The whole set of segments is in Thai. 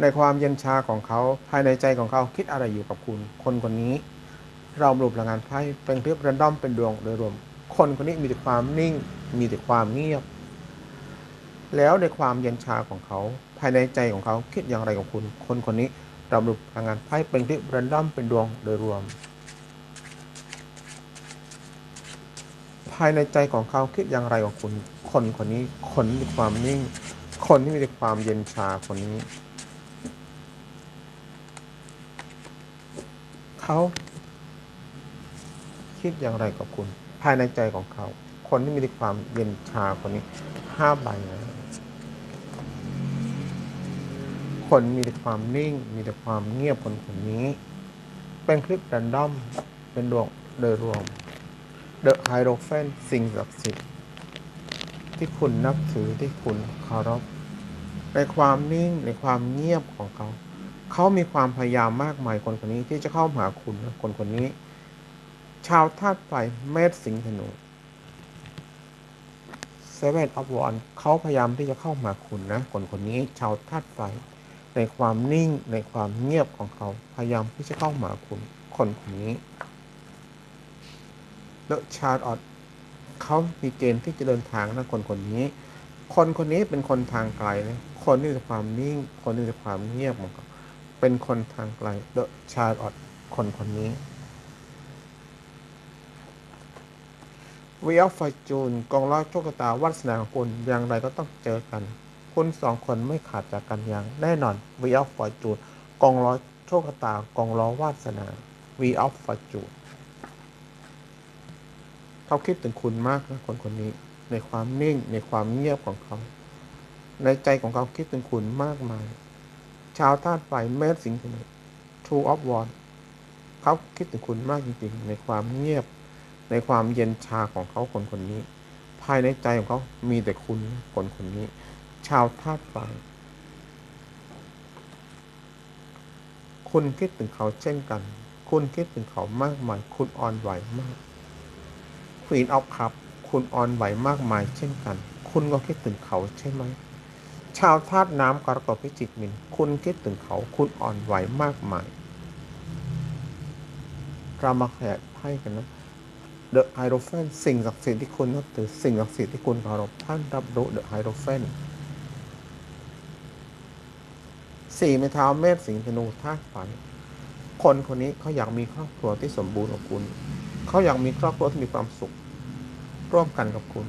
ในความเย็นชาของเขาภายในใจของเขาคิดอะไรอยู่กับคุณ คนคนนี้ เรารวมพลังงานไพ่เป็นคลิปรันดอมเป็นดวงโดยรวม คนคนนี้มีแต่ความนิ่ง มีแต่ความเงียบ แล้วในความเย็นชาของเขา ภายในใจของเขาคิดอย่างไรกับคุณ คนคนนี้เรารวมพลังงานไพ่เป็นคลิปรันดอมเป็นดวงโดยรวม ภายในใจของเขาคิดอย่างไรกับคุณ คนคนนี้คนมีความนิ่ง คนที่มีแต่ความเย็นชาคนนี้ เขาคิดอย่างไรกับคุณ ภายในใจของเขา คนที่มีแต่ความเย็นชาคนนี้ห้าใบนะคนมีแต่ความนิ่ง มีแต่ความเงียบคนคนนี้ เป็นคลิปแรนดอม เป็นดวงโดยรวมเดอะไฮโรเฟนสิ่งศักดิ์สิทธิ์ที่คุณนับถือที่คุณเคารพในความนิ่งในความเงียบของเขา เขามีความพยายามมากมายคนคนนี้ที่จะเข้าหาคุณนะคนคนนี้ ชาวธาตุไฟเมษสิงห์ธนูเซเว่นออฟวอนเขาพยายามที่จะเข้ามาคุณนะ คนคนนี้ชาวธาตุไฟในความนิ่งในความเงียบของเขาพยายามที่จะเข้ามาคุณ คนคนนี้เลชาร์ดออดเขามีเกณฑ์ที่จะเดินทางนะคนคนนี้ คนคนนี้เป็นคนทางไกลนะคนที่มีความนิ่ง คนที่มีความเงียบของเขา เป็นคนทางไกลเดชารออดคนคนนี้วีออฟฟอร์จูนกองร้อยโชคชะตาวัสนาของคุณอย่างไรก็ต้องเจอกัน คุณสองคนไม่ขาดจากกันอย่างแน่นอนวีออฟฟอร์จูนกองร้อยโชคชะตากองร้อยวาสนาวีออฟฟอร์จูนเขาคิดถึงคุณมากนะคนคนนี้ ในความนิ่งในความเงียบของเขา ในใจของเขาคิดถึงคุณมากมาย ชาวธาตุไฟเมษสิงห์ธนูทูออฟวอนเขาคิดถึงคุณมากจริงๆ ในความเงียบ ในความเย็นชาของเขาคนคนนี้ ภายในใจของเขามีแต่คุณคนคนนี้ ชาวธาตุไฟคุณคิดถึงเขาเช่นกัน คุณคิดถึงเขามากมาย คุณอ่อนไหวมากควีนออฟคัพคุณอ่อนไหวมากมายเช่นกัน คุณก็คิดถึงเขาใช่ไหม ชาวธาตุน้ำกรกฎพิจิกมิน คุณคิดถึงเขาคุณอ่อนไหวมากมาย เรามาแขกไพ่กันนะเดอะไฮโรเฟนสิ่งศักดิ์สิทธิ์ที่คุณนับถือสิ่งศักดิ์สิทธิ์ที่คุณเคารพท่านรับรู้เดอะไฮโรเฟนสี่ไม้เท้าเมษสิงห์ธนูธาตุไฟคนคนนี้เขาอยากมีครอบครัวที่สมบูรณ์กับคุณ เขาอยากมีครอบครัวที่มีความสุข ร่วมกันกับคุณ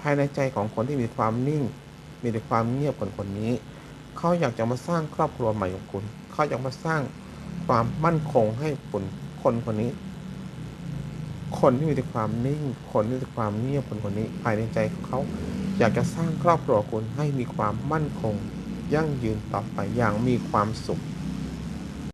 ภายในใจของคนที่มีความนิ่ง มีแต่ความเงียบคนคนนี้ เขาอยากจะมาสร้างครอบครัวใหม่ของคุณ เขาอยากมาสร้างความมั่นคงให้คุณคนคนนี้ คนที่มีแต่ความนิ่ง คนที่มีแต่ความเงียบคนคนนี้ ภายในใจของเขาอยากจะสร้างครอบครัวคุณให้มีความมั่นคง ยั่งยืนต่อไปอย่างมีความสุข